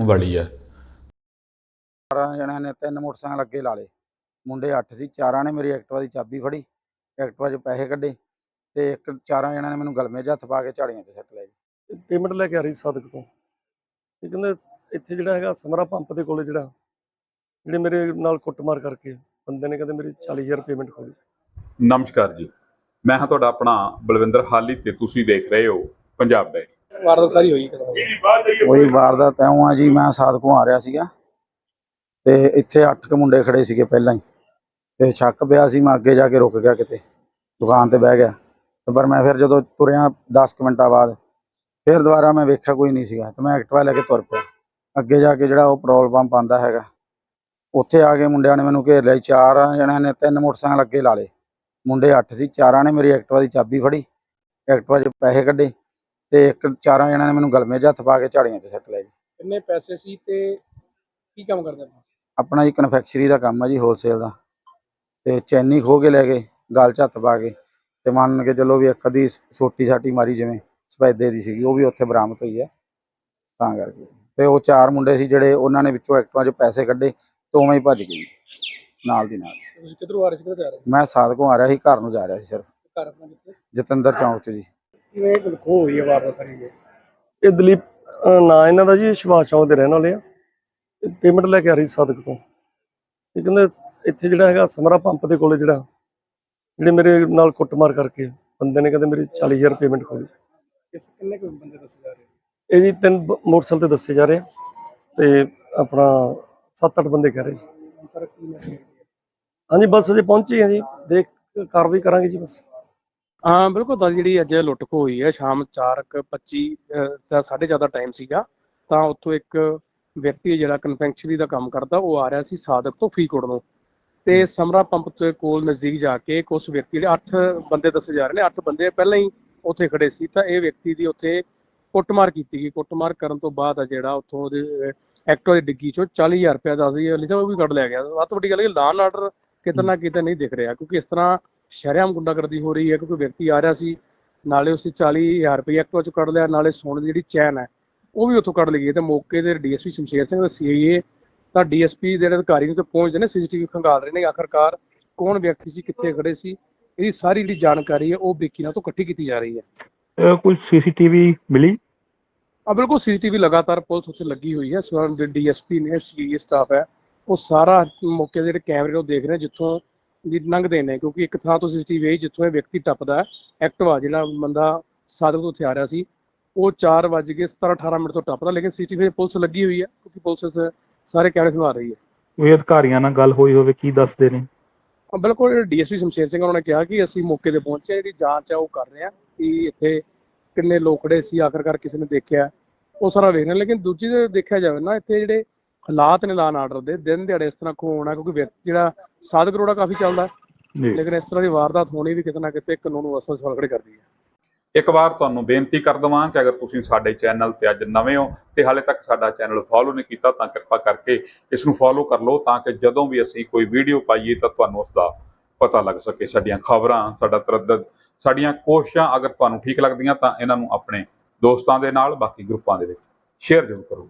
ਵਾਲੀ ਹੈ ਚਾਰਾਂ ਜਣਿਆਂ ਨੇ ਤਿੰਨ ਮੋਟਰਸਾਈਕਲ ਅੱਗੇ ਲਾ ਲਏ। ਮੁੰਡੇ 8 ਸੀ ਚਾਰਾਂ ਨੇ ਮੇਰੀ ਐਕਟਿਵਾ ਦੀ ਚਾਬੀ ਫੜੀ ਐਕਟਿਵਾ 'ਚ ਪੈਸੇ ਕੱਢੇ ਤੇ ਇੱਕ ਚਾਰਾਂ ਜਣਿਆਂ ਨੇ ਮੈਨੂੰ ਗਲਮੇ 'ਚ ਹੱਥ ਪਾ ਕੇ ਝਾੜੀਆਂ 'ਚ ਸੱਟ ਜੀ ਪੇਮੈਂਟ ਲੈ ਕੇ ਆ ਰਹੀ ਸਾਦਕ ਤੋਂ। ਇਹ ਕਹਿੰਦੇ ਇੱਥੇ ਜਿਹੜਾ ਹੈਗਾ ਸਮਰਾ ਪੰਪ ਦੇ ਕੋਲੇ ਜਿਹੜਾ ਜਿਹੜੇ ਮੇਰੇ ਨਾਲ ਕੁੱਟਮਾਰ ਕਰਕੇ ਬੰਦੇ ਨੇ ਕਹਿੰਦੇ ਮੇਰੀ 40000 ਪੇਮੈਂਟ ਖੋਲੀ ਨਮਸਕਾਰ ਜੀ। ਮੈਂ ਹਾਂ ਤੁਹਾਡਾ ਆਪਣਾ ਬਲਵਿੰਦਰ ਹਾਲੀ ਤੇ ਤੁਸੀਂ ਦੇਖ ਰਹੇ ਹੋ ਪੰਜਾਬ ਡੈਰੀ। ਵਾਰਦਾਤ ਸਾਰੀ ਹੋਈ ਕਦੋਂ ਕੋਈ ਵਾਰਦਾਤ ਐਉਂ ਆ ਜੀ ਮੈਂ ਸਾਦਕੋਂ ਆ ਰਿਹਾ ਸੀਗਾ। ਤੇ ਇੱਥੇ ਅੱਠ ਕੁ ਮੁੰਡੇ ਖੜੇ ਸੀਗੇ ਪਹਿਲਾਂ ਹੀ। ਤੇ ਸ਼ੱਕ ਪਿਆ ਸੀ ਮੈਂ ਅੱਗੇ ਜਾ ਕੇ ਰੁਕ ਗਿਆ ਕਿਤੇ। ਦੁਕਾਨ ਤੇ ਬਹਿ ਗਿਆ। ਪਰ ਮੈਂ ਫਿਰ ਜਦੋਂ ਤੁਰਿਆ 10 ਕੁ ਮਿੰਟਾਂ ਬਾਅਦ ਫਿਰ ਦੁਬਾਰਾ ਮੈਂ ਵੇਖਿਆ ਕੋਈ ਨਹੀਂ ਸੀਗਾ। ਤੇ ਮੈਂ ਐਕਟਿਵਾ ਲੈ ਕੇ ਤੁਰ ਪਿਆ। ਅੱਗੇ ਜਾ ਕੇ ਜਿਹੜਾ ਉਹ ਪੈਟਰੋਲ ਪੰਪ ਆਂਦਾ ਹੈਗਾ ਉੱਥੇ ਆ ਕੇ ਮੁੰਡਿਆਂ ਨੇ ਮੈਨੂੰ ਘੇਰ ਲਿਆ। ਚਾਰ ਜਣਿਆਂ ਨੇ ਤਿੰਨ ਮੋਟਰਸਾਈਕਲ ਅੱਗੇ ਲਾ ਲਏ। ਮੁੰਡੇ 8 ਸੀ ਚਾਰਾਂ ਨੇ ਮੇਰੀ ਐਕਟਿਵਾ ਦੀ ਚਾਬੀ ਫੜੀ। ਐਕਟਿਵਾ 'ਚ ਪੈਸੇ ਕੱਢੇ। ਤੇ ਇੱਕ ਚਾਰਾਂ ਜਣਿਆਂ ਨੇ ਮੈਨੂੰ ਗਲਮੇ 'ਚ ਹੱਥ ਪਾ ਕੇ ਝਾੜੀਆਂ 'ਚ ਸੱਟ ਲਿਆ ਜੀ। ਕਿੰਨੇ ਪੈਸੇ ਸੀ ਤੇ ਕੀ ਕੰਮ ਕਰਦੇ ਆਪਾਂ? ਆਪਣਾ ਜੀ ਕਨਫੈਕਸ਼ਨਰੀ ਦਾ ਕੰਮ ਹੈ ਜੀ ਹੋਲਸੇਲ ਦਾ। ਤੇ ਚੈਨੀ ਖੋ ਕੇ ਲੈ ਗਏ ਗਲ 'ਚ ਹੱਥ ਪਾ ਕੇ। ਤੇ ਮੰਨ ਕੇ ਚੱਲੋ ਵੀ ਇੱਕ ਅੱਧੀ ਛੋਟੀ ਛਾਟੀ ਮਾਰੀ ਜਿਵੇਂ ਸਫੈਦੇ ਦੀ ਸੀਗੀ ਉਹ ਵੀ ਉੱਥੇ ਬਰਾਮਦ ਹੋਈ ਹੈ ਤਾਂ ਕਰਕੇ। ਤੇ ਉਹ ਚਾਰ ਮੁੰਡੇ ਸੀ ਜਿਹੜੇ ਉਹਨਾਂ ਨੇ ਵਿੱਚੋਂ ਐਕਟਿਵਾ 'ਚ ਪੈਸੇ ਕੱਢੇ ਤੇ ਉਵੇਂ ਹੀ ਭੱਜ ਗਏ ਨਾਲ ਦੀ ਨਾਲ। ਤੁਸੀਂ ਕਿੱਧਰੋਂ ਆ ਰਹੇ ਸੀ ਕਿੱਧਰ ਜਾ ਰਹੇ? ਮੈਂ ਸਾਦਕੋਂ ਆ ਰਿਹਾ ਸੀ ਘਰ ਨੂੰ ਜਾ ਰਿਹਾ ਸੀ ਸਿਰਫ। ਸੀ ਘਰ ਆਪਣਾ ਕਿੱਥੇ? ਜਤਿੰਦਰ ਚੌਂਕ 'ਚ ਜੀ। ਕਿਵੇਂ ਖੋ ਹੋਈ ਹੈ ਵਾਰਦਾਤ ਸਾਰੀ ਇਹ ਇਹ ਦਲੀਪ ਅਹ ਨਾਂ ਇਹਨਾਂ ਦਾ ਜੀ ਸ਼ਿਵਾਸ਼ ਚੌਂਕ ਦੇ ਰਹਿਣ ਵਾਲੇ ਆ। ਪੇਮੈਂਟ ਲੈ ਕੇ ਆ ਰਹੀ ਸੀ ਸਾਦਕ ਤੋਂ। ਇਹ ਕਹਿੰਦੇ ਇੱਥੇ ਜਿਹੜਾ ਹੈਗਾ ਸਮਰਾ ਪੰਪ ਦੇ ਕੋਲੇ ਜਿਹੜਾ ਜਿਹੜੇ ਮੇਰੇ ਨਾਲ ਕੁੱਟਮਾਰ ਕਰਕੇ ਬੰਦੇ ਨੇ ਕਹਿੰਦੇ ਮੇਰੀ 40000 ਪੇਮੈਂਟ ਖੋਲੀ ਕਿਸ ਕਿੰਨੇ ਕੁ ਬੰਦੇ ਦੱਸੇ ਜਾ ਰਹੇ ਇਹ ਜੀ ਤਿੰਨ ਬ- ਮੋਟਰਸਾਈਕਲ ਤੇ ਦੱਸੇ ਜਾ ਰਹੇ ਆ। ਤੇ ਆਪਣਾ 7-8 ਬੰਦੇ ਕਹਿ ਰਹੇ ਜੀ ਹੁਣ ਸਾਰਾ ਕੀ ਮੈਸੇਜ ਹਾਂਜੀ ਬਸ ਅਜੇ ਪਹੁੰਚੇ ਆ ਜੀ। ਦੇਖ ਕਾਰਵਾਈ ਕਰਾਂਗੇ ਜੀ ਬਸ। ਹਾਂ ਬਿਲਕੁਲ ਤਾਂ ਜਿਹੜੀ ਅੱਜ ਲੁੱਟ ਖੋ ਹੋਈ ਹੈ ਸ਼ਾਮ 4:25 ਦਾ ਸਾਢੇ ਜ਼ਿਆਦਾ ਟਾਈਮ ਸੀਗਾ ਤਾਂ ਉੱਥੋਂ ਇੱਕ ਵਿਅਕਤੀ ਜਿਹੜਾ ਕਨਫੈਕਸ਼ਨਰੀ ਦਾ ਕੰਮ ਕਰਦਾ ਉਹ ਆ ਰਿਹਾ ਸੀ ਸਾਦਕ ਤੋਂ ਫਰੀਦਕੋਟ ਨੂੰ। ਤੇ ਸਮਰਾ ਪੰਪ ਦੇ ਕੋਲ ਨਜ਼ਦੀਕ ਜਾ ਕੇ ਕੁਝ ਵਿਅਕਤੀ ਜਿਹੜੇ 8 ਬੰਦੇ ਦੱਸੇ ਜਾ ਰਹੇ ਨੇ 8 ਬੰਦੇ ਪਹਿਲਾਂ ਹੀ ਉੱਥੇ ਖੜੇ ਸੀ ਤਾਂ ਇਹ ਵਿਅਕਤੀ ਦੀ ਉੱਥੇ ਕੁੱਟਮਾਰ ਕੀਤੀ ਗਈ। ਕੁੱਟਮਾਰ ਕਰਨ ਤੋਂ ਬਾਅਦ ਆ ਜਿਹੜਾ ਉੱਥੋਂ ਉਹਦੇ ਐਕਟੋ ਦੀ ਡਿੱਗੀ ਚੋਂ 40000 ਰੁਪਏ ਦਾ ਸੀ ਲਿਖਿਆ ਉਹ ਵੀ ਕੱਢ ਲਿਆ ਗਿਆ। ਤੋਂ ਵੱਡੀ ਗੱਲ ਇਹ ਲਾਨ ਆਰਡਰ ਕਿਤੇ ਨਾ ਕਿਤੇ ਨਹੀਂ ਦਿਖ ਰਿਹਾ ਕਿਉਂਕਿ ਇਸ ਤਰ੍ਹਾਂ ਸ਼ਰੇਆਮ ਗੁੰਡਾਗਰਦੀ ਹੋ ਰਹੀ ਹੈ ਕਿਉਂਕਿ ਵਿਅਕਤੀ ਆ ਰਿਹਾ ਸੀ ਨਾਲੇ ਉਸੇ 40000 ਰੁਪਏ ਐਕਟਿਵਾ ਚੋਂ ਕੱਢ ਲਿਆ ਨਾਲੇ ਸੋਨੇ ਦੀ ਜਿਹੜੀ ਚੈਨ ਹੈ ਉਹ ਵੀ ਉੱਥੋਂ ਕੱਢ ਲਈ ਤੇ ਮੌਕੇ ਤੇ ਡੀਐਸਪੀ ਸ਼ਮਸ਼ੇਰ ਸਿੰਘ ਤੇ ਸੀਆਈਏ ਤਾਂ ਡੀਐਸਪੀ ਜਿਹੜੇ ਅਧਿਕਾਰੀ ਨੂੰ ਤੇ ਪਹੁੰਚਦੇ ਨੇ ਸੀਸੀਟੀਵੀ ਖੰਗਾਲ ਰਹੇ ਨੇ ਆਖਰਕਾਰ ਕੌਣ ਵਿਅਕਤੀ ਸੀ ਕਿੱਥੇ ਖੜੇ ਸੀ ਇਹਦੀ ਸਾਰੀ ਜਿਹੜੀ ਜਾਣਕਾਰੀ ਹੈ ਉਹ ਬੇਕੀਨਾ ਤੋਂ ਇਕੱਠੀ ਕੀਤੀ ਜਾ ਰਹੀ ਹੈ। ਕੋਈ ਸੀਸੀਟੀਵੀ ਮਿਲੀ? ਆ ਬਿਲਕੁਲ ਸੀਸੀਟੀਵੀ ਲਗਾਤਾਰ ਪੁਲਿਸ ਉੱਤੇ ਲੱਗੀ ਹੋਈ ਹੈ ਸਵਰਨ ਦੇ ਡੀਐਸਪੀ ਨੇ ਸੀਆਈਏ ਸਟਾਫ ਹੈ ਉਹ ਸਾਰਾ ਮੌਕੇ ਦੇ ਜਿਹੜੇ ਕੈਮਰੇ ਉਹ ਦੇਖ ਰਹੇ ਨੇ ਜਿੱਥੋਂ ਲੰਘਦੇ ਨੇ ਕਿਉਂਕਿ ਇੱਕ ਥਾਂ ਤੋਂ ਸੀਸੀਟੀਵੀ ਆਈ ਜਿੱਥੋਂ ਇਹ ਵਿਅਕਤੀ ਟੱਪਦਾ ਐਕਟਿਵਾ ਜਿਹੜਾ ਬੰਦਾ ਸਾਦਕ ਤੋਂ ਉੱਥੇ ਆ ਰਿਹਾ ਸੀ ਉਹ 4 ਵਜੇ 17 18 ਮਿੰਟ ਤੋਂ ਟੱਪਦਾ ਲੇਕਿਨ ਸੀਸੀਟੀਵੀ ਪੁਲਿਸ ਲੱਗੀ ਹੋਈ ਹੈ ਕਿਉਂਕਿ ਪੁਲਿਸ ਸਾਰੇ ਕੈਮਰੇ ਸੰਭਾਲ ਰਹੀ ਹੈ। ਕੋਈ ਅਧਿਕਾਰੀਆਂ ਨਾਲ ਗੱਲ ਹੋਈ ਹੋਵੇ ਕੀ ਦੱਸਦੇ ਨੇ? ਬਿਲਕੁਲ ਡੀਐਸਪੀ ਸ਼ਮਸ਼ੇਰ ਸਿੰਘ ਉਹਨਾਂ ਨੇ ਕਿਹਾ ਕਿ ਅਸੀਂ ਮੌਕੇ ਤੇ ਪਹੁੰਚੇ ਜਿਹੜੀ ਜਾਂਚ ਹੈ ਉਹ ਕਰ ਰਹੇ ਹਾਂ ਕਿ ਇੱਥੇ ਕਿੰਨੇ ਲੋਕ ਖੜੇ ਸੀ ਆਖਰਕਾਰ ਕਿਸੇ ਨੇ ਦੇਖਿਆ ਉਹ ਸਾਰਾ ਵੇਖਣਾ ਲੇਕਿਨ ਦੂਜੀ ਤੇ ਦੇਖਿਆ ਜਾਵੇ ਨਾ ਇੱਥੇ ਜਿਹੜੇ ਹਾਲਾਤ ਨੇ ਲਾਨ ਆਰਡਰ ਦੇ ਦਿਨ ਦਿਹਾੜੇ ਇਸ ਤਰ੍ਹਾਂ ਖੋ ਹੋਣਾ ਕਿਉਂਕਿ ਜਿਹੜਾ ਸਾਧ ਕਰੋੜਾ ਕਾਫੀ ਚੱਲਦਾ। ਜੀ। ਲੇਕਿਨ ਇਸ ਤਰ੍ਹਾਂ ਦੀ ਵਾਰਦਾਤ ਹੋਣੀ ਵੀ ਕਿਤੇ ਨਾ ਕਿਤੇ ਕਾਨੂੰਨ ਨੂੰ ਅਸਲ ਸਵਾਲ ਖੜੇ ਕਰਦੀ ਹੈ। ਇੱਕ ਵਾਰ ਤੁਹਾਨੂੰ ਬੇਨਤੀ ਕਰ ਦਵਾਂ ਕਿ ਅਗਰ ਤੁਸੀਂ ਸਾਡੇ ਚੈਨਲ ਤੇ ਅੱਜ ਨਵੇਂ ਹੋ ਤੇ ਹਾਲੇ ਤੱਕ ਸਾਡਾ ਚੈਨਲ ਫੋਲੋ ਨਹੀਂ ਕੀਤਾ ਤਾਂ ਕਿਰਪਾ ਕਰਕੇ ਇਸ ਨੂੰ ਫੋਲੋ ਕਰ ਲਓ ਤਾਂ ਕਿ ਜਦੋਂ ਵੀ ਅਸੀਂ ਕੋਈ ਵੀਡੀਓ ਪਾਈਏ ਤਾਂ ਤੁਹਾਨੂੰ ਉਸ ਦਾ ਪਤਾ ਲੱਗ ਸਕੇ। ਸਾਡੀਆਂ ਖਬਰਾਂ ਸਾਡਾ ਤਰੱਦਦ ਸਾਡੀਆਂ ਕੋਸ਼ਿਸ਼ਾਂ ਅਗਰ ਤੁਹਾਨੂੰ ਠੀਕ ਲੱਗਦੀਆਂ ਤਾਂ ਇਹਨਾਂ ਨੂੰ ਆਪਣੇ ਦੋਸਤਾਂ ਦੇ ਨਾਲ ਬਾਕੀ ਗਰੁੱਪਾਂ ਦੇ ਵਿੱਚ ਸ਼ੇਅਰ ਜ਼ਰੂਰ ਕਰੋ।